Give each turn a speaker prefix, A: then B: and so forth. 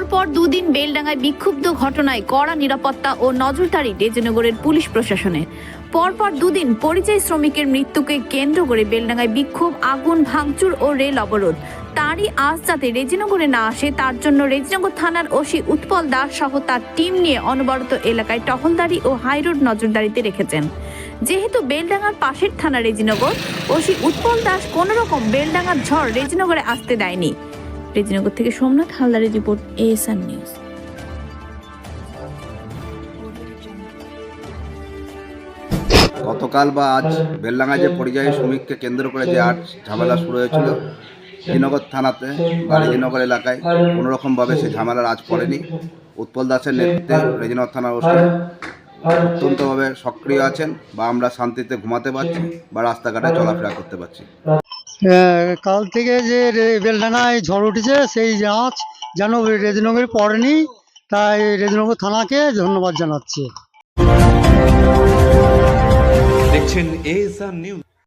A: পরপর দুদিন বেলডাঙ্গায় বিক্ষুব্ধ ঘটনায় কড়া নিরাপত্তা ও নজরদারি রেজনগরের পুলিশ প্রশাসনে। পরপর দুদিন পরিযায়ী শ্রমিকের মৃত্যুকে কেন্দ্র করে বেলডাঙ্গায় বিক্ষোভ, আগুন, ভাঙচুর ও রেল অবরোধ। তারই আজ যাতে রেজিনগরে না আসে, তার জন্য রেজিনগর থানার ওসি উৎপল দাস সহ তার টিম নিয়ে অনবরত এলাকায় টহলদারি ও হাইরোড নজরদারিতে রেখেছেন। যেহেতু বেলডাঙ্গার পাশের থানা রেজিনগর, ওসি উৎপল দাস কোনোরকম বেলডাঙ্গার ঝড় রেজিনগরে আসতে দেয়নি। রেজিনগর থেকে সোমনাথ হালদারের রিপোর্ট এএসআর নিউজ।
B: গতকাল বা আজ বেলডাঙ্গা যে পরিযায়ী শ্রমিককে কেন্দ্র করে যে আট ঝামেলা শুরু হয়েছিল, শ্রীনগর থানাতে বা রেজিনগর এলাকায় কোনো রকমভাবে সেই ঝামেলার আজ পড়েনি। উৎপল দাসের নেতৃত্বে রেজিনগর থানার ওসি অত্যন্তভাবে সক্রিয় আছেন বা আমরা শান্তিতে ঘুমাতে পারছি বা রাস্তাঘাটে চলাফেরা করতে পারছি।
C: কাল থেকে যে বেলডানায় ঝড় উঠেছে, সেই আঁচ যেন রেজনগরে পড়েনি। তাই রেজনগর থানাকে ধন্যবাদ জানাচ্ছি।
D: দেখছেন এএসআর নিউজ